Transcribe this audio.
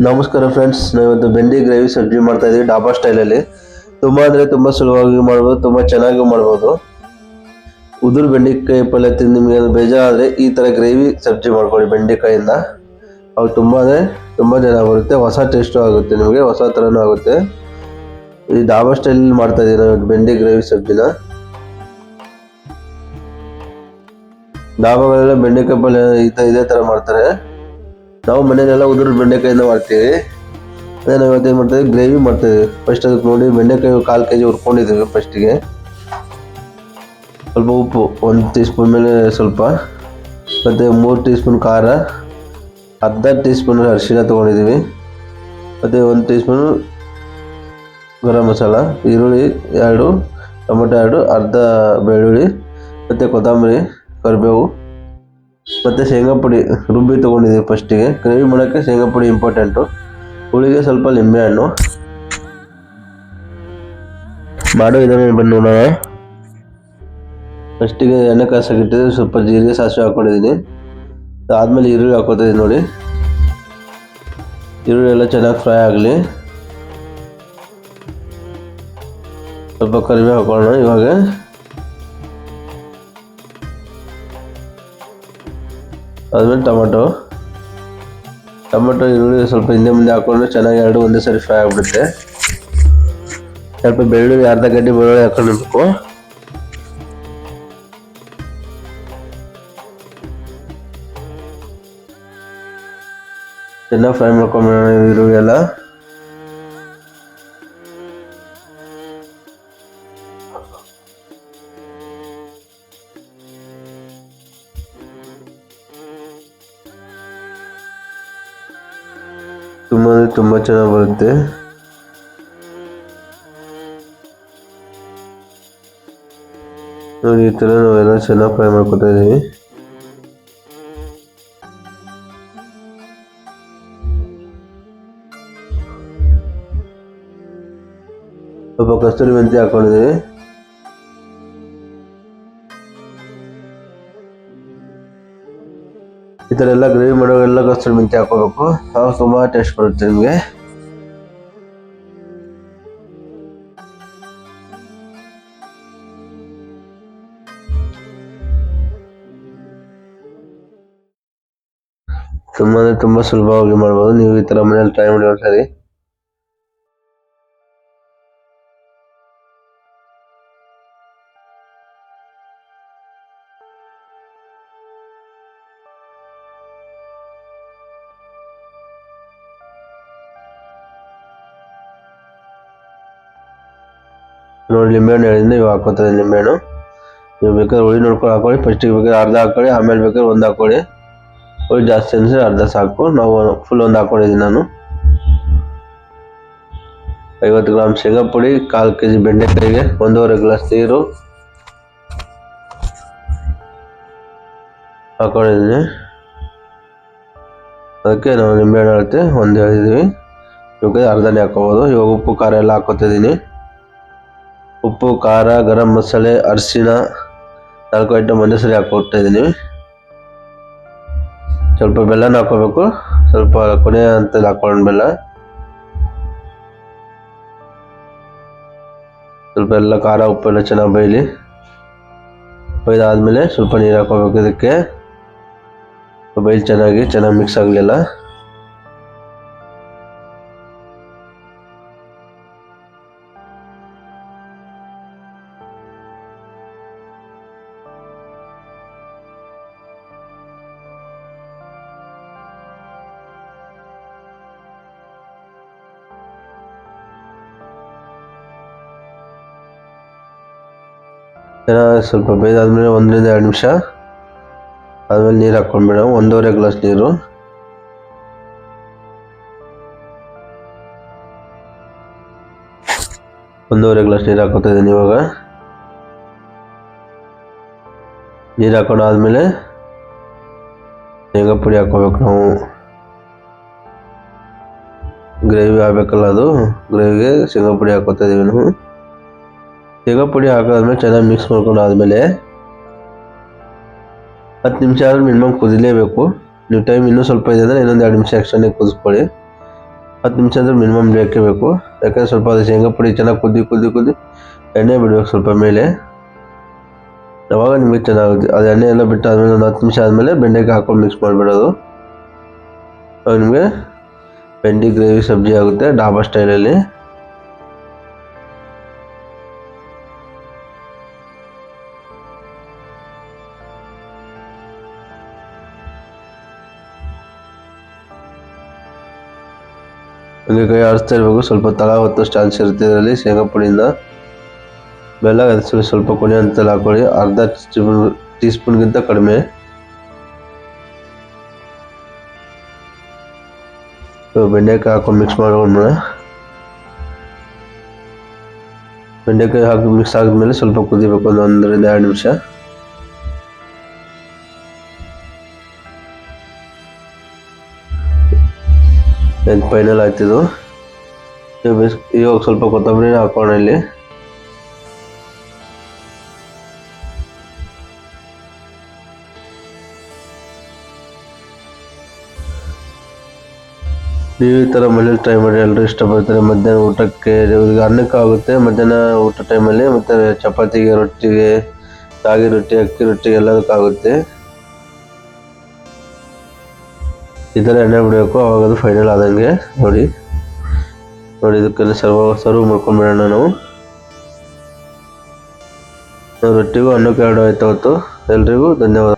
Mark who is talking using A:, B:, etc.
A: ನಮಸ್ಕಾರ ಫ್ರೆಂಡ್ಸ್ ನಾವಿವತ್ತು ಬೆಂಡಿ ಗ್ರೇವಿ ಸಬ್ಜಿ ಮಾಡ್ತಾ ಇದ್ದೀವಿ ಡಾಬಾ ಸ್ಟೈಲಲ್ಲಿ ತುಂಬ ಅಂದರೆ ತುಂಬ ಸುಲಭವಾಗಿ ಮಾಡ್ಬೋದು, ತುಂಬ ಚೆನ್ನಾಗಿ ಮಾಡ್ಬೋದು. ಉದುರು ಬೆಂಡೆಕಾಯಿ ಪಲ್ಯ ತಿಂದು ನಿಮಗೆ ಬೇಜಾರಾದರೆ ಈ ಥರ ಗ್ರೇವಿ ಸಬ್ಜಿ ಮಾಡ್ಕೊಳ್ಳಿ ಬೆಂಡೆಕಾಯಿಂದ. ಅವು ತುಂಬ ಅಂದರೆ ತುಂಬ ಚೆನ್ನಾಗಿ ಬರುತ್ತೆ, ಹೊಸ ಟೇಸ್ಟು ಆಗುತ್ತೆ ನಿಮಗೆ, ಹೊಸ ಥರನೂ ಆಗುತ್ತೆ. ಈ ಡಾಬಾ ಸ್ಟೈಲಲ್ಲಿ ಮಾಡ್ತಾ ಇದೀವಿ ನಾವು ಬೆಂಡಿ ಗ್ರೇವಿ ಸಬ್ಜಿನ ಡಾಬಾಗಳೆಲ್ಲ ಬೆಂಡೆಕಾಯಿ ಪಲ್ಯ ಈ ಥರ ಇದೇ ಥರ ಮಾಡ್ತಾರೆ. ನಾವು ಮನೆಯಲ್ಲೆಲ್ಲ ಉದುರು ಬೆಂಡೆಕಾಯಿಂದ ಮಾಡ್ತೀವಿ. ಅದೇ ನಾವು ಇವತ್ತು ಏನು ಮಾಡ್ತೀವಿ? ಗ್ರೇವಿ ಮಾಡ್ತೀವಿ. ಫಸ್ಟ್ ಅದಕ್ಕೆ ನೋಡಿ ಬೆಂಡೆಕಾಯಿ ಕಾಲು ಕೆ ಜಿ ಹುರ್ಕೊಂಡಿದ್ದೀವಿ ಫಸ್ಟಿಗೆ ಸ್ವಲ್ಪ ಉಪ್ಪು, ಒಂದು ಟೀ ಸ್ಪೂನ್ ಮೇಲೆ ಸ್ವಲ್ಪ. ಮತ್ತು ಮೂರು ಟೀ ಸ್ಪೂನ್ ಖಾರ. ಅರ್ಧ ಟೀ ಸ್ಪೂನ್ ಅರಿಶಿಣ ತೊಗೊಂಡಿದ್ದೀವಿ. ಮತ್ತು ಒಂದು ಟೀ ಸ್ಪೂನು ಗರಂ ಮಸಾಲ, ಈರುಳ್ಳಿ ಎರಡು, ಟೊಮೊಟೊ ಎರಡು, ಅರ್ಧ ಬೆಳ್ಳುಳ್ಳಿ, ಮತ್ತು ಕೊತ್ತಂಬರಿ, ಕರಿಬೇವು. ಮತ್ತು ಶೇಂಗಾ ಪುಡಿ ರುಬ್ಬಿ ತೊಗೊಂಡಿದ್ದೀವಿ ಫಸ್ಟಿಗೆ. ಗ್ರೇವಿ ಮಾಡೋಕ್ಕೆ ಶೇಂಗಾ ಪುಡಿ ಇಂಪಾರ್ಟೆಂಟು ಹುಳಿಗೆ ಸ್ವಲ್ಪ ನಿಂಬೆಹಣ್ಣು ಮಾಡೋ ವಿಧಾನ ಬಂದು ನೋಡೋಣ. ಫಸ್ಟಿಗೆ ಎಣ್ಣೆ ಕಾಸಕ್ಕಿಟ್ಟಿದ್ರೆ ಸ್ವಲ್ಪ ಜೀರಿಗೆ ಸಾಸಿವೆ ಹಾಕ್ಕೊಂಡಿದ್ದೀನಿ ಆದಮೇಲೆ ಈರುಳ್ಳಿ ಹಾಕೋತಿದ್ದೀನಿ ನೋಡಿ. ಈರುಳ್ಳಿ ಎಲ್ಲ ಚೆನ್ನಾಗಿ ಫ್ರೈ ಆಗಲಿ. ಸ್ವಲ್ಪ ಕರಿಬೇವು ಹಾಕೋಣ ಇವಾಗ. ಆದ್ಮೇಲೆ ಟೊಮೆಟೊ. ಟೊಮೆಟೊ ಈರುಳ್ಳಿ ಸ್ವಲ್ಪ ಹಿಂದೆ ಮುಂದೆ ಹಾಕೊಂಡ್ರೆ ಚೆನ್ನಾಗಿ ಎರಡು ಒಂದೇ ಸರಿ ಫ್ರೈ ಆಗಿಬಿಡುತ್ತೆ. ಸ್ವಲ್ಪ ಬೆಳ್ಳುಳ್ಳಿ ಅರ್ಧ ಗಡ್ಡೆ ಬೆಳ್ಳುಳ್ಳಿ ಹಾಕೊಂಡಿರ್ಬೇಕು. ಚೆನ್ನಾಗಿ ಫ್ರೈ ಮಾಡ್ಕೊಂಡ್ಬಿಡೋಣ ಈರುಳ್ಳಿ ಎಲ್ಲ. ತುಂಬ ಅಂದರೆ ತುಂಬ ಚೆನ್ನಾಗಿ ಬರುತ್ತೆ. ನೋಡಿ, ಈ ಥರ ನಾವೆಲ್ಲ ಚೆನ್ನಾಗಿ ಫ್ರೈ ಮಾಡ್ಕೊತಾ ಇದ್ದೀವಿ ಸ್ವಲ್ಪ ಕಸ್ತೂರಿ ಮೆಂತ್ಯ ಹಾಕೊಂಡಿದ್ದೀವಿ ಥರ ಎಲ್ಲ ಗ್ರೇವಿ ಮಾಡುವಾಗೆಲ್ಲ ಕಸ್ತೂರಿ ಮೆಂತ್ಯ ಹಾಕೋಬೇಕು ಆವಾಗ ತುಂಬ ಟೇಸ್ಟ್ ಬರುತ್ತೆ ನಿಮಗೆ. ತುಂಬ ತುಂಬಾ ತುಂಬ ಸುಲಭವಾಗಿ ಮಾಡ್ಬೋದು. ನೀವು ಈ ಥರ ಮನೇಲಿ ಟ್ರೈ ಮಾಡಿ ಒಂದ್ಸರಿ ನೋಡಿ ಲಿಂಬೆಹಣ್ಣು ಹೇಳಿದ್ರೆ ಇವಾಗ ಹಾಕೋತಾರೆ ಲಿಂಬೆಹಣ್ಣು ನೀವು ಬೇಕಾದ್ರೆ ಹುಳಿ ನೋಡ್ಕೊಂಡು ಹಾಕೊಳ್ಳಿ ಫಸ್ಟಿಗೆ ಬೇಕಾದ್ರೆ ಅರ್ಧ ಹಾಕೊಳ್ಳಿ, ಆಮೇಲೆ ಬೇಕಾದ್ರೆ ಒಂದು ಹಾಕೊಳ್ಳಿ. ಹುಳಿ ಜಾಸ್ತಿ ಅನಿಸಿದ್ರೆ ಅರ್ಧ ಸಾಕು. ನಾವು ಫುಲ್ ಒಂದು ಹಾಕೊಂಡಿದ್ದೀನಿ ನಾನು. ಐವತ್ತು ಗ್ರಾಮ್ ಶೇಂಗಾ ಪುಡಿ ಕಾಲು ಕೆ ಜಿ ಬೆಂಡೆಕಾಯಿಗೆ, ಒಂದೂವರೆ ಗ್ಲಾಸ್ ನೀರು ಹಾಕೊಂಡಿದ್ದೀನಿ. ಅದಕ್ಕೆ ನಾವು ನಿಂಬೆಹಣ್ಣು ಅಳತೆ ಒಂದು ಹೇಳಿದ್ದೀವಿ ಇವಾಗ ಅರ್ಧನೇ ಹಾಕೋಬೋದು. ಇವಾಗ ಉಪ್ಪು, ಖಾರ ಎಲ್ಲ ಹಾಕೋತಿದ್ದೀನಿ. ಉಪ್ಪು, ಖಾರ, ಗರಂ ಮಸಾಲೆ ಅರಿಶಿನ ನಾಲ್ಕು ಐಟಮ್ ಒಂದೇ ಸರಿ ಹಾಕೊಡ್ತಾ ಇದ್ದೀನಿ. ಸ್ವಲ್ಪ ಬೆಲ್ಲನ ಹಾಕೋಬೇಕು ಸ್ವಲ್ಪ ಕೊನೆ ಅಂತ ಹಾಕೊಂಡು ಬೆಲ್ಲ. ಸ್ವಲ್ಪ ಎಲ್ಲ ಖಾರ, ಉಪ್ಪು ಎಲ್ಲ ಚೆನ್ನಾಗಿ ಬೈಲಿ ಬೈದಾದ್ಮೇಲೆ ಸ್ವಲ್ಪ ನೀರು ಹಾಕೋಬೇಕು ಇದಕ್ಕೆ. ಬೈಲಿ ಚೆನ್ನಾಗಿ ಚೆನ್ನಾಗಿ ಮಿಕ್ಸ್ ಆಗಲಿಲ್ಲ ಚೆನ್ನಾಗಿ ಸ್ವಲ್ಪ ಬೇಯ್ದಾದ್ಮೇಲೆ ಒಂದರಿಂದ ಎರಡು ನಿಮಿಷ. ಆದ್ಮೇಲೆ ನೀರು ಹಾಕ್ಕೊಂಡ್ಬಿಡ ಒಂದೂವರೆ ಗ್ಲಾಸ್ ನೀರು. ಒಂದೂವರೆ ಗ್ಲಾಸ್ ನೀರು ಹಾಕೋತಾ ಇದ್ದೀನಿ ಇವಾಗ. ನೀರು ಹಾಕೊಂಡು ಆದಮೇಲೆ ಶೇಂಗಾ ಪುಡಿ ಹಾಕೋಬೇಕು ನಾವು. ಗ್ರೇವಿ ಆಗಬೇಕಲ್ಲ ಅದು, ಗ್ರೇವಿಗೆ ಶೇಂಗಾ ಪುಡಿ ಹಾಕೋತಾ ಇದ್ದೀವಿ ನಾವು. ಶೇಂಗಾ ಪುಡಿ ಹಾಕಾದ್ಮೇಲೆ ಚೆನ್ನಾಗಿ ಮಿಕ್ಸ್ ಮಾಡ್ಕೊಂಡು ಆದಮೇಲೆ ಹತ್ತು ನಿಮಿಷ ಆದರೆ ಮಿನಿಮಮ್ ಕುದಿಲೇಬೇಕು. ನೀವು ಟೈಮ್ ಇನ್ನೂ ಸ್ವಲ್ಪ ಇದೆ ಅಂದರೆ ಇನ್ನೊಂದು ಎರಡು ನಿಮಿಷ ಎಕ್ಸ್ಟ್ರಾನೇ ಕುದಿಸ್ಕೊಳ್ಳಿ. ಹತ್ತು ನಿಮಿಷ ಅಂದರೆ ಮಿನಿಮಮ್ ಬೇಕೇ ಬೇಕು. ಯಾಕಂದರೆ ಸ್ವಲ್ಪ ಅದು ಶೇಂಗಾ ಪುಡಿ ಚೆನ್ನಾಗಿ ಕುದ್ದಿ ಕುದಿ ಕುದಿ ಎಣ್ಣೆ ಬಿಡಬೇಕು ಸ್ವಲ್ಪ ಮೇಲೆ. ಯಾವಾಗ ನಿಮಗೆ ಚೆನ್ನಾಗುತ್ತೆ, ಅದು ಎಣ್ಣೆ ಎಲ್ಲ ಬಿಟ್ಟು ಆದಮೇಲೆ ಒಂದು ಹತ್ತು ನಿಮಿಷ ಆದಮೇಲೆ ಬೆಂಡೆಕಾಯಿ ಹಾಕೊಂಡು ಮಿಕ್ಸ್ ಮಾಡಿಬಿಡೋದು. ಅವಾಗ ನಿಮಗೆ ಬೆಂಡಿ, ಗ್ರೇವಿ, ಸಬ್ಜಿ ಆಗುತ್ತೆ ಡಾಬಾ ಸ್ಟೈಲಲ್ಲಿ ಹಂಗೆ ಕೈ ಆಡಿಸ್ತಾ ಇರಬೇಕು. ಸ್ವಲ್ಪ ತಳ ಹೊತ್ತು ಚಾನ್ಸ್ ಇರುತ್ತೆ ಇದರಲ್ಲಿ. ಶೇಂಗಾ ಪುಡಿಯಿಂದ ಬೆಲ್ಲ ಅದಕ್ಕೆ ಸ್ವಲ್ಪ ಕೊನೆ ಅಂತಲ್ಲಿ ಹಾಕೊಳ್ಳಿ. ಅರ್ಧ ಸ್ಪೂನ್ ಟೀ ಕಡಿಮೆ. ಬೆಂಡೆಕಾಯಿ ಹಾಕೊಂಡು ಮಿಕ್ಸ್ ಮಾಡ್ಕೊಂಡ್ಮೇಲೆ ಬೆಂಡೆಕಾಯಿ ಹಾಕಿ ಮಿಕ್ಸ್ ಆದಮೇಲೆ ಸ್ವಲ್ಪ ಕುದಿಬೇಕು. ಒಂದು ಒಂದರಿಂದ ಎರಡು ನಿಮಿಷ. ಇದು ಫೈನಲ್ ಆಯ್ತಿದು ಇವಾಗ ಸ್ವಲ್ಪ ಕೊತ್ತಂಬರಿ ಹಾಕೋಣ ಇಲ್ಲಿ. ನೀವು ಈ ಥರ ಮನೇಲಿ ಟ್ರೈ ಮಾಡಿ ಎಲ್ಲರೂ ಇಷ್ಟಪಡ್ತಾರೆ. ಮಧ್ಯಾಹ್ನ ಊಟಕ್ಕೆ ಅನ್ನಕ್ಕೆ ಆಗುತ್ತೆ. ಮಧ್ಯಾಹ್ನ ಊಟ ಟೈಮಲ್ಲಿ ಮತ್ತು ಚಪಾತಿಗೆ, ರೊಟ್ಟಿಗೆ, ರಾಗಿ ರೊಟ್ಟಿ, ಅಕ್ಕಿ ರೊಟ್ಟಿ ಎಲ್ಲದಕ್ಕಾಗುತ್ತೆ. ಈ ಥರ ಎಣ್ಣೆ ಬಿಡಬೇಕು ಅವಾಗ ಅದು ಫೈನಲ್ ಆದಂಗೆ ನೋಡಿ. ನೋಡಿ ಇದಕ್ಕೆಲ್ಲ ಸರ್ವ, ಸರ್ವ್ ಮಾಡ್ಕೊಂಡ್ಬಿಡೋಣ ನಾವು. ನಾವು ರೊಟ್ಟಿಗೂ ಅನ್ನಕ್ಕೆ ಎರಡು ಆಯ್ತು ಅವತ್ತು. ಎಲ್ರಿಗೂ ಧನ್ಯವಾದ.